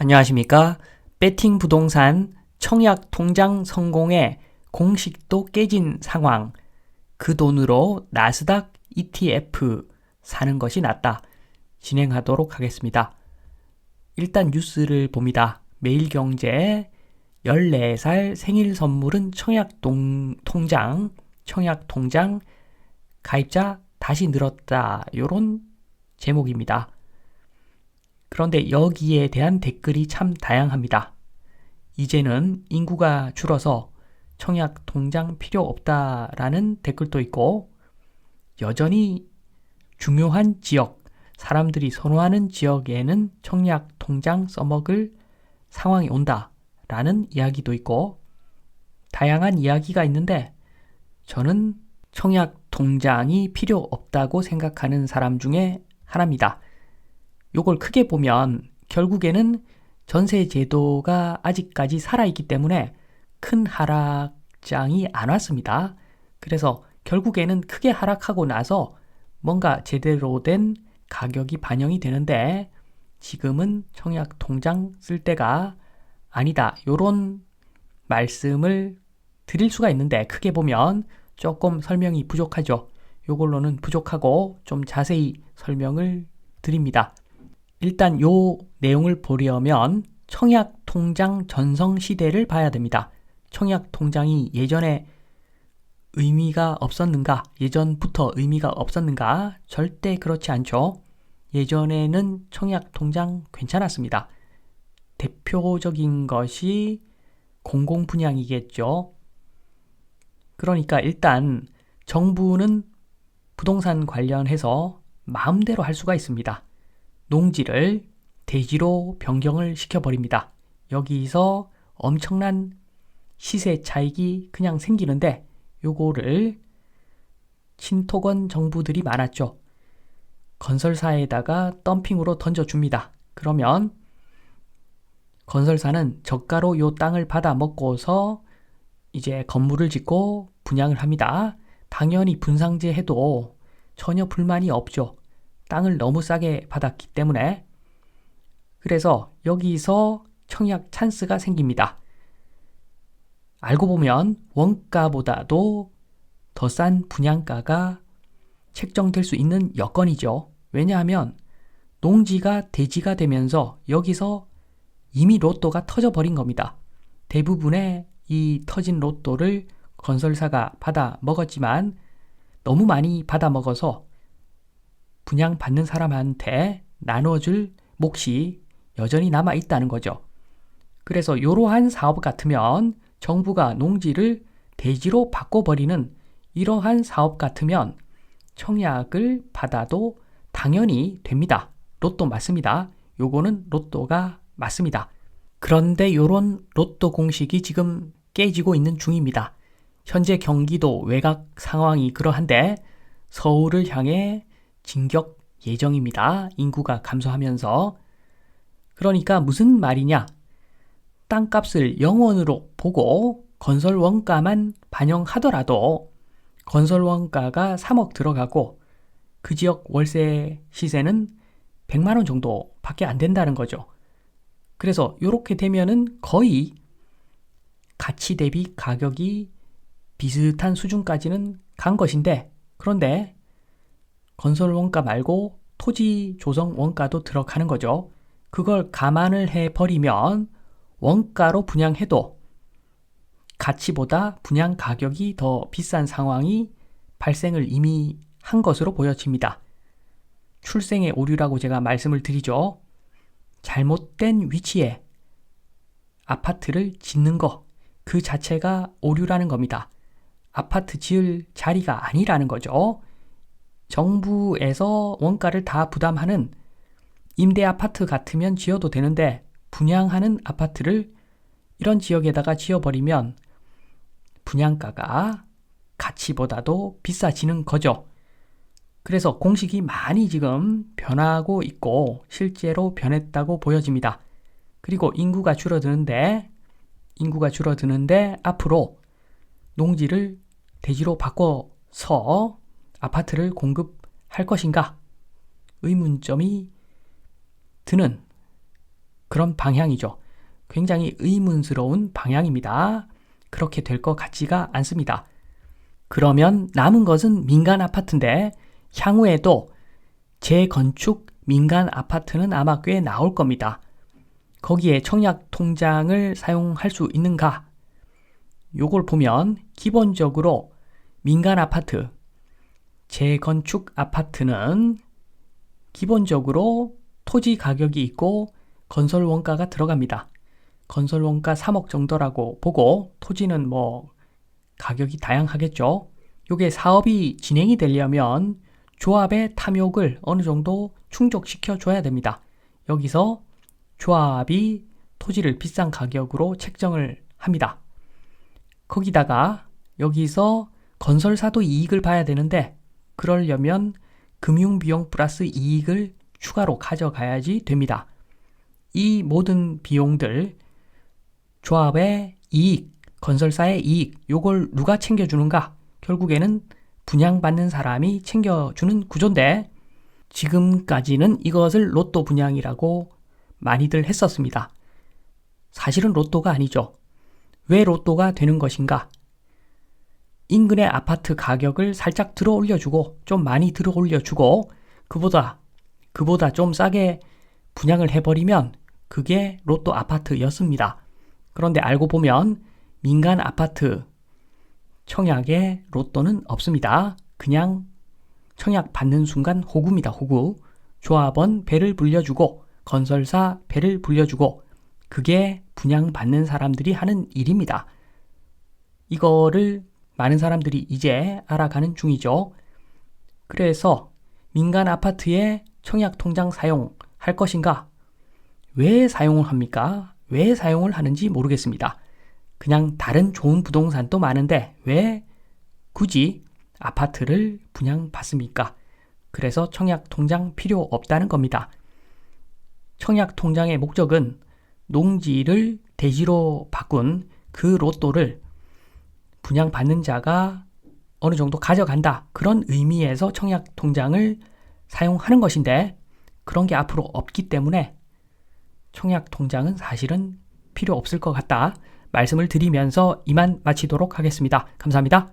안녕하십니까. 배팅 부동산 청약 통장 성공에 공식도 깨진 상황. 그 돈으로 나스닥 ETF 사는 것이 낫다. 진행하도록 하겠습니다. 일단 뉴스를 봅니다. 매일경제 14살 생일 선물은 청약 동, 통장, 청약 통장 가입자 다시 늘었다. 요런 제목입니다. 그런데 여기에 대한 댓글이 참 다양합니다. 이제는 인구가 줄어서 청약 통장 필요 없다라는 댓글도 있고, 여전히 중요한 지역, 사람들이 선호하는 지역에는 청약 통장 써먹을 상황이 온다라는 이야기도 있고, 다양한 이야기가 있는데, 저는 청약 통장이 필요 없다고 생각하는 사람 중에 하나입니다. 요걸 크게 보면 결국에는 전세 제도가 아직까지 살아있기 때문에 큰 하락장이 안 왔습니다. 그래서 결국에는 크게 하락하고 나서 뭔가 제대로 된 가격이 반영이 되는데 지금은 청약 통장 쓸 때가 아니다. 요런 말씀을 드릴 수가 있는데 크게 보면 조금 설명이 부족하죠. 요걸로는 부족하고 좀 자세히 설명을 드립니다. 일단 요 내용을 보려면 청약 통장 전성 시대를 봐야 됩니다. 청약 통장이 예전에 의미가 없었는가? 예전부터 의미가 없었는가? 절대 그렇지 않죠. 예전에는 청약 통장 괜찮았습니다. 대표적인 것이 공공 분양이겠죠. 그러니까 일단 정부는 부동산 관련해서 마음대로 할 수가 있습니다. 농지를 대지로 변경을 시켜버립니다. 여기서 엄청난 시세 차익이 그냥 생기는데 요거를 친토건 정부들이 많았죠. 건설사에다가 덤핑으로 던져줍니다. 그러면 건설사는 저가로 요 땅을 받아 먹고서 이제 건물을 짓고 분양을 합니다. 당연히 분상제 해도 전혀 불만이 없죠. 땅을 너무 싸게 받았기 때문에 그래서 여기서 청약 찬스가 생깁니다. 알고 보면 원가보다도 더 싼 분양가가 책정될 수 있는 여건이죠. 왜냐하면 농지가 대지가 되면서 여기서 이미 로또가 터져버린 겁니다. 대부분의 이 터진 로또를 건설사가 받아 먹었지만 너무 많이 받아 먹어서 분양받는 사람한테 나눠줄 몫이 여전히 남아 있다는 거죠. 그래서 이러한 사업 같으면 정부가 농지를 대지로 바꿔버리는 이러한 사업 같으면 청약을 받아도 당연히 됩니다. 로또 맞습니다. 요거는 로또가 맞습니다. 그런데 요런 로또 공식이 지금 깨지고 있는 중입니다. 현재 경기도 외곽 상황이 그러한데 서울을 향해 진격 예정입니다. 인구가 감소하면서. 그러니까 무슨 말이냐? 땅값을 영원으로 보고 건설 원가만 반영하더라도 건설 원가가 3억 들어가고 그 지역 월세 시세는 100만 원 정도밖에 안 된다는 거죠. 그래서 이렇게 되면은 거의 가치 대비 가격이 비슷한 수준까지는 간 것인데 그런데 건설 원가 말고 토지 조성 원가도 들어가는 거죠. 그걸 감안을 해 버리면 원가로 분양해도 가치보다 분양 가격이 더 비싼 상황이 발생을 이미 한 것으로 보여집니다. 출생의 오류라고 제가 말씀을 드리죠. 잘못된 위치에 아파트를 짓는 것, 그 자체가 오류라는 겁니다. 아파트 지을 자리가 아니라는 거죠. 정부에서 원가를 다 부담하는 임대 아파트 같으면 지어도 되는데 분양하는 아파트를 이런 지역에다가 지어버리면 분양가가 가치보다도 비싸지는 거죠. 그래서 공식이 많이 지금 변하고 있고 실제로 변했다고 보여집니다. 그리고 인구가 줄어드는데 인구가 줄어드는데 앞으로 농지를 대지로 바꿔서 아파트를 공급할 것인가? 의문점이 드는 그런 방향이죠. 굉장히 의문스러운 방향입니다. 그렇게 될 것 같지가 않습니다. 그러면 남은 것은 민간 아파트인데 향후에도 재건축 민간 아파트는 아마 꽤 나올 겁니다. 거기에 청약 통장을 사용할 수 있는가? 요걸 보면 기본적으로 민간 아파트, 재건축 아파트는 기본적으로 토지 가격이 있고 건설 원가가 들어갑니다. 건설 원가 3억 정도라고 보고 토지는 뭐 가격이 다양하겠죠. 요게 사업이 진행이 되려면 조합의 탐욕을 어느 정도 충족시켜 줘야 됩니다. 여기서 조합이 토지를 비싼 가격으로 책정을 합니다. 거기다가 여기서 건설사도 이익을 봐야 되는데 그러려면 금융비용 플러스 이익을 추가로 가져가야지 됩니다. 이 모든 비용들 조합의 이익, 건설사의 이익, 요걸 누가 챙겨주는가? 결국에는 분양받는 사람이 챙겨주는 구조인데 지금까지는 이것을 로또 분양이라고 많이들 했었습니다. 사실은 로또가 아니죠. 왜 로또가 되는 것인가? 인근의 아파트 가격을 살짝 들어 올려주고 좀 많이 들어 올려주고 그보다 그보다 좀 싸게 분양을 해버리면 그게 로또 아파트였습니다. 그런데 알고 보면 민간 아파트 청약에 로또는 없습니다. 그냥 청약 받는 순간 호구입니다. 호구. 조합원 배를 불려주고 건설사 배를 불려주고 그게 분양 받는 사람들이 하는 일입니다. 이거를 많은 사람들이 이제 알아가는 중이죠. 그래서 민간 아파트에 청약 통장 사용할 것인가? 왜 사용을 합니까? 왜 사용을 하는지 모르겠습니다. 그냥 다른 좋은 부동산도 많은데 왜 굳이 아파트를 분양받습니까? 그래서 청약 통장 필요 없다는 겁니다. 청약 통장의 목적은 농지를 대지로 바꾼 그 로또를 분양받는 자가 어느 정도 가져간다. 그런 의미에서 청약 통장을 사용하는 것인데 그런 게 앞으로 없기 때문에 청약 통장은 사실은 필요 없을 것 같다. 말씀을 드리면서 이만 마치도록 하겠습니다. 감사합니다.